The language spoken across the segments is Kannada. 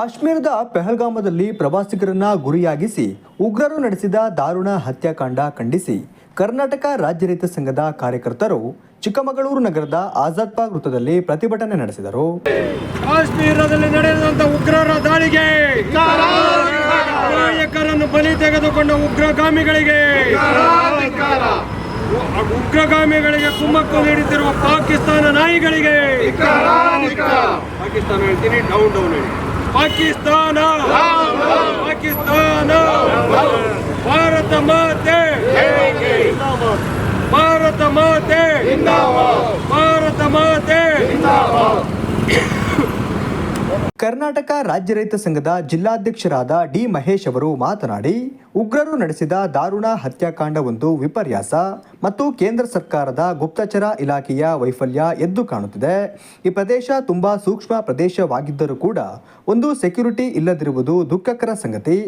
ಕಾಶ್ಮೀರದ ಪೆಹಲ್ಗಾಮದಲ್ಲಿ ಪ್ರವಾಸಿಗರನ್ನ ಗುರಿಯಾಗಿಸಿ ಉಗ್ರರು ನಡೆಸಿದ ದಾರುಣ ಹತ್ಯಾಕಾಂಡ ಖಂಡಿಸಿ. ಕರ್ನಾಟಕ ರಾಜ್ಯ ರೈತ ಸಂಘದ ಕಾರ್ಯಕರ್ತರು ಚಿಕ್ಕಮಗಳೂರು ನಗರದ ಆಜಾದ್ ಪಾ ವೃತ್ತದಲ್ಲಿ ಪ್ರತಿಭಟನೆ ನಡೆಸಿದರು. ಕಾಶ್ಮೀರದಲ್ಲಿ ನಡೆದಂತ ಉಗ್ರರ ದಾಳಿಗೆ ನಾಯಕರನ್ನು ಬಲಿ ತೆಗೆದುಕೊಂಡ ಉಗ್ರಗಾಮಿಗಳಿಗೆ ಉಗ್ರಗಾಮಿಗಳಿಗೆ ಕುಮ್ಮಕ್ಕು ನೀಡುತ್ತಿರುವ ಪಾಕಿಸ್ತಾನ ನಾಯಿಗಳಿಗೆ. ಪಾಕಿಸ್ತಾನ ಹೇಳ್ತೀನಿ ಡೌನ್ ಡೌನ್ ಹೇಳಿ ಪಾಕಿಸ್ತಾನ. ಪಾಕಿಸ್ತಾನ. ಭಾರತ ಮಾತೆ. ಭಾರತ ಮಾತೆ ಭಾರತ ಮಾತೆ ಕರ್ನಾಟಕ ರಾಜ್ಯ ರೈತ ಸಂಘದ ಜಿಲ್ಲಾಧ್ಯಕ್ಷರಾದ ಡಿ ಮಹೇಶ್ ಅವರು ಮಾತನಾಡಿ, ಉಗ್ರರು ನಡೆಸಿದ ದಾರುಣ ಹತ್ಯಾಕಾಂಡ ಒಂದು ವಿಪರ್ಯಾಸ ಮತ್ತು ಕೇಂದ್ರ ಸರ್ಕಾರದ ಗುಪ್ತಚರ ಇಲಾಖೆಯ ವೈಫಲ್ಯ ಎದ್ದು ಕಾಣುತ್ತಿದೆ. ಈ ಪ್ರದೇಶ ತುಂಬಾ ಸೂಕ್ಷ್ಮ ಪ್ರದೇಶವಾಗಿದ್ದರೂ ಕೂಡ ಒಂದು ಸೆಕ್ಯುರಿಟಿ ಇಲ್ಲದಿರುವುದು ದುಃಖಕರ ಸಂಗತಿ.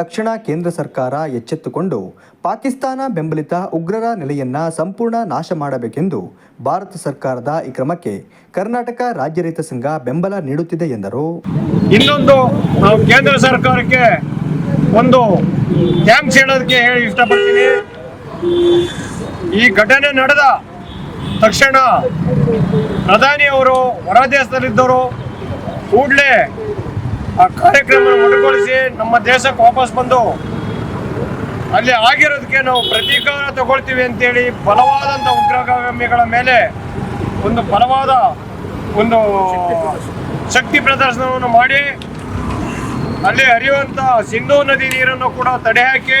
ತಕ್ಷಣ ಕೇಂದ್ರ ಸರ್ಕಾರ ಎಚ್ಚೆತ್ತುಕೊಂಡು ಪಾಕಿಸ್ತಾನ ಬೆಂಬಲಿತ ಉಗ್ರರ ನೆಲೆಯನ್ನು ಸಂಪೂರ್ಣ ನಾಶ ಮಾಡಬೇಕೆಂದು ಭಾರತ ಸರ್ಕಾರದ ಈ ಕ್ರಮಕ್ಕೆ ಕರ್ನಾಟಕ ರಾಜ್ಯ ರೈತ ಸಂಘ ಬೆಂಬಲ ನೀಡುತ್ತಿದೆ ಎಂದರು. ಇನ್ನೊಂದು ನಾವು ಕೇಂದ್ರ ಸರ್ಕಾರಕ್ಕೆ ಒಂದು ಥ್ಯಾಂಕ್ಸ್ ಹೇಳೋದಕ್ಕೆ ಹೇಳಿ ಇಷ್ಟಪಡ್ತೀನಿ. ಈ ಘಟನೆ ನಡೆದ ತಕ್ಷಣ ಪ್ರಧಾನಿಯವರು ಹೊರ ದೇಶದಲ್ಲಿದ್ದವರು ಕೂಡಲೇ ಆ ಕಾರ್ಯಕ್ರಮ ಮೊಟಕುಗೊಳಿಸಿ ನಮ್ಮ ದೇಶಕ್ಕೆ ವಾಪಸ್ ಬಂದು ಅಲ್ಲಿ ಆಗಿರೋದಕ್ಕೆ ನಾವು ಪ್ರತೀಕಾರ ತಗೊಳ್ತೀವಿ ಅಂತೇಳಿ ಬಲವಾದಂಥ ಉಗ್ರಗಾಮಿಗಳ ಮೇಲೆ ಒಂದು ಬಲವಾದ ಒಂದು ಶಕ್ತಿ ಪ್ರದರ್ಶನವನ್ನು ಮಾಡಿ ಅಲ್ಲಿ ಹರಿಯುವಂತ ಸಿಂಧೂ ನದಿ ನೀರನ್ನು ಕೂಡ ತಡೆ ಹಾಕಿ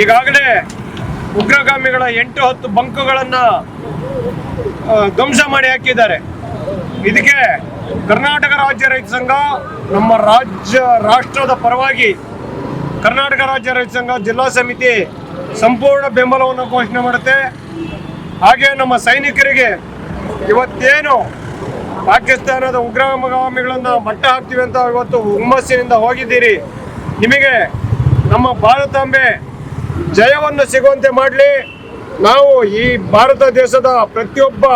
ಈಗಾಗಲೇ ಉಗ್ರಗಾಮಿಗಳ ಎಂಟು ಹತ್ತು ಬಂಕುಗಳನ್ನು ಧ್ವಂಸ ಮಾಡಿ ಹಾಕಿದ್ದಾರೆ. ಇದಕ್ಕೆ ಕರ್ನಾಟಕ ರಾಜ್ಯ ರೈತ ಸಂಘ, ನಮ್ಮ ರಾಜ್ಯ ರಾಷ್ಟ್ರದ ಪರವಾಗಿ ಕರ್ನಾಟಕ ರಾಜ್ಯ ರೈತ ಸಂಘ ಜಿಲ್ಲಾ ಸಮಿತಿ ಸಂಪೂರ್ಣ ಬೆಂಬಲವನ್ನು ಘೋಷಣೆ ಮಾಡುತ್ತೆ. ಹಾಗೆ ನಮ್ಮ ಸೈನಿಕರಿಗೆ ಇವತ್ತೇನು ಪಾಕಿಸ್ತಾನದ ಉಗ್ರಗಾಮಿಗಳನ್ನ ಮಟ್ಟ ಹಾಕ್ತೀವಿ ಅಂತ ಇವತ್ತು ಹುಮ್ಮಸ್ಸಿನಿಂದ ಹೋಗಿದ್ದೀರಿ. ನಿಮಗೆ ನಮ್ಮ ಭಾರತಾಂಬೆ ಜಯವನ್ನು ಸಿಗುವಂತೆ ಮಾಡಲಿ. ನಾವು ಈ ಭಾರತ ದೇಶದ ಪ್ರತಿಯೊಬ್ಬ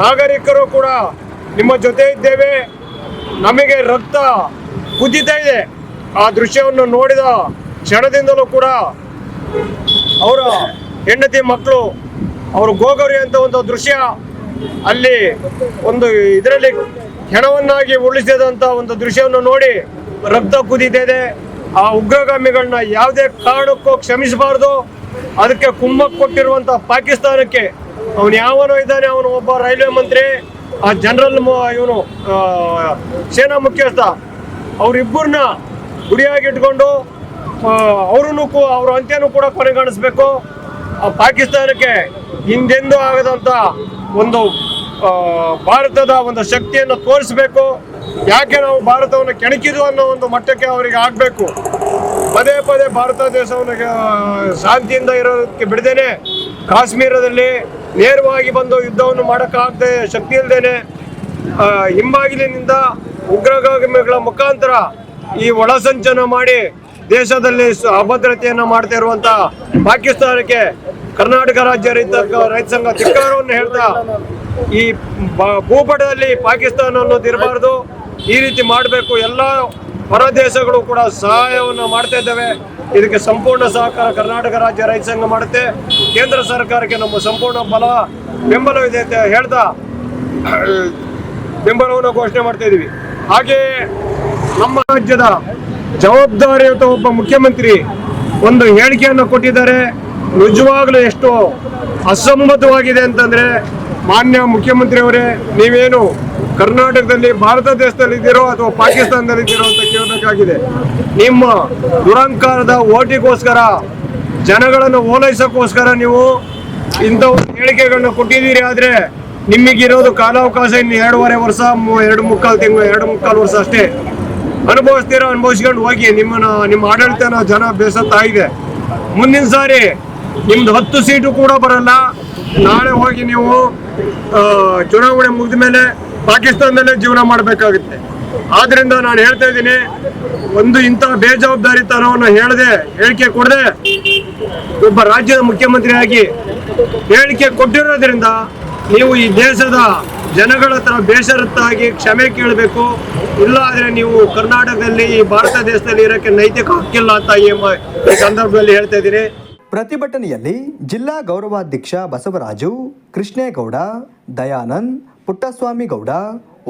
ನಾಗರಿಕರು ಕೂಡ ನಿಮ್ಮ ಜೊತೆ ಇದ್ದೇವೆ. ನಮಗೆ ರಕ್ತ ಕುದಿತಾ ಇದೆ. ಆ ದೃಶ್ಯವನ್ನು ನೋಡಿದ ಕ್ಷಣದಿಂದಲೂ ಕೂಡ ಅವರ ಹೆಂಡತಿ ಮಕ್ಕಳು, ಅವರು ಗೋಗರಿ ಅಂತ ಒಂದು ದೃಶ್ಯ ಅಲ್ಲಿ ಒಂದು ಇದರಲ್ಲಿ ಹೆಣವನ್ನಾಗಿ ಉಳಿಸಿದಂತ ಒಂದು ದೃಶ್ಯವನ್ನು ನೋಡಿ ರಕ್ತ ಕುದಿತಿದೆ. ಆ ಉಗ್ರಗಾಮಿಗಳನ್ನ ಯಾವುದೇ ಕಾರಣಕ್ಕೂ ಕ್ಷಮಿಸಬಾರ್ದು. ಅದಕ್ಕೆ ಕುಮ್ಮಕ್ ಕೊಟ್ಟಿರುವಂತ ಪಾಕಿಸ್ತಾನಕ್ಕೆ ಅವನು ಯಾವನೋ ಇದ್ದಾನೆ, ಅವನು ಒಬ್ಬ ರೈಲ್ವೆ ಮಂತ್ರಿ. ಆ ಜನರಲ್ ಇವನು ಸೇನಾ ಮುಖ್ಯಸ್ಥ. ಅವರಿಬ್ಬರನ್ನ ಗುರಿಯಾಗಿಟ್ಕೊಂಡು ಅವರನ್ನು ಅವ್ರ ಅಂತ್ಯನೂ ಕೂಡ ಕೊನೆಗಾಣಿಸ್ಬೇಕು ಪಾಕಿಸ್ತಾನಕ್ಕೆ ಹಿಂದೆಂದೂ ಆಗದಂತ ಒಂದು ಭಾರತದ ಒಂದು ಶಕ್ತಿಯನ್ನು ತೋರಿಸಬೇಕು. ಯಾಕೆ ನಾವು ಭಾರತವನ್ನು ಕೆಣಕಿದು ಅನ್ನೋ ಒಂದು ಮಟ್ಟಕ್ಕೆ ಅವರಿಗೆ ಆಗಬೇಕು. ಪದೇ ಪದೇ ಭಾರತ ದೇಶವನ್ನು ಶಾಂತಿಯಿಂದ ಇರೋದಕ್ಕೆ ಬಿಡದೇನೆ, ಕಾಶ್ಮೀರದಲ್ಲಿ ನೇರವಾಗಿ ಬಂದು ಯುದ್ಧವನ್ನು ಮಾಡೋಕ್ಕಾಗದೆ ಶಕ್ತಿ ಇಲ್ಲದೇನೆ ಹಿಂಬಾಗಿಲಿನಿಂದ ಉಗ್ರಗಾಮಿಗಳ ಮುಖಾಂತರ ಈ ಒಳಸಂಚನ ಮಾಡಿ ದೇಶದಲ್ಲಿ ಅಭದ್ರತೆಯನ್ನು ಮಾಡ್ತಾ ಇರುವಂತ ಪಾಕಿಸ್ತಾನಕ್ಕೆ ಕರ್ನಾಟಕ ರಾಜ್ಯ ರೈತ ರೈತ ಸಂಘ ಧಿಕ್ಕಾರವನ್ನು ಹೇಳ್ತಾ ಈ ಭೂಪಟದಲ್ಲಿ ಪಾಕಿಸ್ತಾನ ಅನ್ನೋದು ಇರಬಾರ್ದು. ಈ ರೀತಿ ಮಾಡಬೇಕು. ಎಲ್ಲ ಹೊರ ದೇಶಗಳು ಕೂಡ ಸಹಾಯವನ್ನು ಮಾಡ್ತಾ ಇದ್ದಾವೆ. ಇದಕ್ಕೆ ಸಂಪೂರ್ಣ ಸಹಕಾರ ಕರ್ನಾಟಕ ರಾಜ್ಯ ರೈತ ಸಂಘ ಮಾಡುತ್ತೆ. ಕೇಂದ್ರ ಸರ್ಕಾರಕ್ಕೆ ನಮ್ಮ ಸಂಪೂರ್ಣ ಬಲ ಬೆಂಬಲವಿದೆ ಅಂತ ಹೇಳ್ತಾ ಬೆಂಬಲವನ್ನು ಘೋಷಣೆ ಮಾಡ್ತಾ ಇದೀವಿ ಹಾಗೆಯೇ ನಮ್ಮ ರಾಜ್ಯದ ಜವಾಬ್ದಾರಿಯುತ ಒಬ್ಬ ಮುಖ್ಯಮಂತ್ರಿ ಒಂದು ಹೇಳಿಕೆಯನ್ನು ಕೊಟ್ಟಿದ್ದಾರೆ. ನಿಜವಾಗ್ಲೂ ಎಷ್ಟು ಅಸಮ್ಮತವಾಗಿದೆ ಅಂತಂದ್ರೆ ಮಾನ್ಯ ಮುಖ್ಯಮಂತ್ರಿಯವರೇ, ನೀವೇನು ಕರ್ನಾಟಕದಲ್ಲಿ ಭಾರತ ದೇಶದಲ್ಲಿ ಇದ್ದೀರೋ ಅಥವಾ ಪಾಕಿಸ್ತಾನದಲ್ಲಿ ಇದ್ದೀರೋ ಅಂತ ಕೇಳಬೇಕಾಗಿದೆ. ನಿಮ್ಮ ದುರಂಕಾರದ ಓಟಿಗೋಸ್ಕರ, ಜನಗಳನ್ನು ಓಲೈಸೋಕ್ಕೋಸ್ಕರ ನೀವು ಇಂಥ ಹೇಳಿಕೆಗಳನ್ನ ಕೊಟ್ಟಿದ್ದೀರಿ ಆದ್ರೆ ನಿಮಗಿರೋದು ಕಾಲಾವಕಾಶ ಇನ್ನು ಎರಡೂವರೆ ವರ್ಷ ಎರಡು ಮುಕ್ಕಾಲು ತಿಂಗಳು, ಎರಡು ಮುಕ್ಕಾಲು ವರ್ಷ ಅಷ್ಟೇ. ಅನುಭವಿಸ್ತೀರಾ ಅನುಭವಿಸ್ಕೊಂಡು ಹೋಗಿ ನಿಮ್ಮನ್ನ ನಿಮ್ಮ ಆಡಳಿತನ ಜನ ಬೇಸತ್ತಾ ಇದೆ. ಮುಂದಿನ ಸಾರಿ ನಿಮ್ದು ಹತ್ತು ಸೀಟು ಕೂಡ ಬರಲ್ಲ. ನಾಳೆ ಹೋಗಿ ನೀವು ಚುನಾವಣೆ ಮುಗಿದ ಮೇಲೆ ಪಾಕಿಸ್ತಾನದಲ್ಲೇ ಜೀವನ ಮಾಡಬೇಕಾಗುತ್ತೆ. ಆದ್ರಿಂದ ನಾನು ಹೇಳ್ತಾ ಇದ್ದೀನಿ, ಒಂದು ಇಂಥ ಬೇಜವಾಬ್ದಾರಿತನವನ್ನು ಹೇಳದೆ, ಹೇಳಿಕೆ ಕೊಡದೆ, ಒಬ್ಬ ರಾಜ್ಯದ ಮುಖ್ಯಮಂತ್ರಿಯಾಗಿ ಹೇಳಿಕೆ ಕೊಟ್ಟಿರೋದ್ರಿಂದ ನೀವು ಈ ದೇಶದ ಜನಗಳ ಹತ್ರ ಬೇಸರತ್ತಾಗಿ ಕ್ಷಮೆ ಕೇಳಬೇಕು. ಇಲ್ಲ ಆದ್ರೆ ನೀವು ಕರ್ನಾಟಕದಲ್ಲಿ ಈ ಭಾರತ ದೇಶದಲ್ಲಿ ಇರೋಕ್ಕೆ ನೈತಿಕ ಹಕ್ಕಿಲ್ಲ ಅಂತ ಈ ಸಂದರ್ಭದಲ್ಲಿ ಹೇಳ್ತಾ ಇದ್ದೀನಿ. ಪ್ರತಿಭಟನೆಯಲ್ಲಿ ಜಿಲ್ಲಾ ಗೌರವಾಧ್ಯಕ್ಷ ಬಸವರಾಜು, ಕೃಷ್ಣೇಗೌಡ, ದಯಾನಂದ್ ಪುಟ್ಟಸ್ವಾಮಿ ಗೌಡ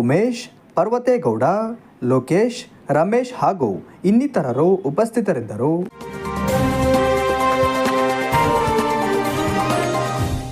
ಉಮೇಶ್, ಪರ್ವತೇಗೌಡ, ಲೋಕೇಶ್, ರಮೇಶ್ ಹಾಗೂ ಇನ್ನಿತರರು ಉಪಸ್ಥಿತರಿದ್ದರು.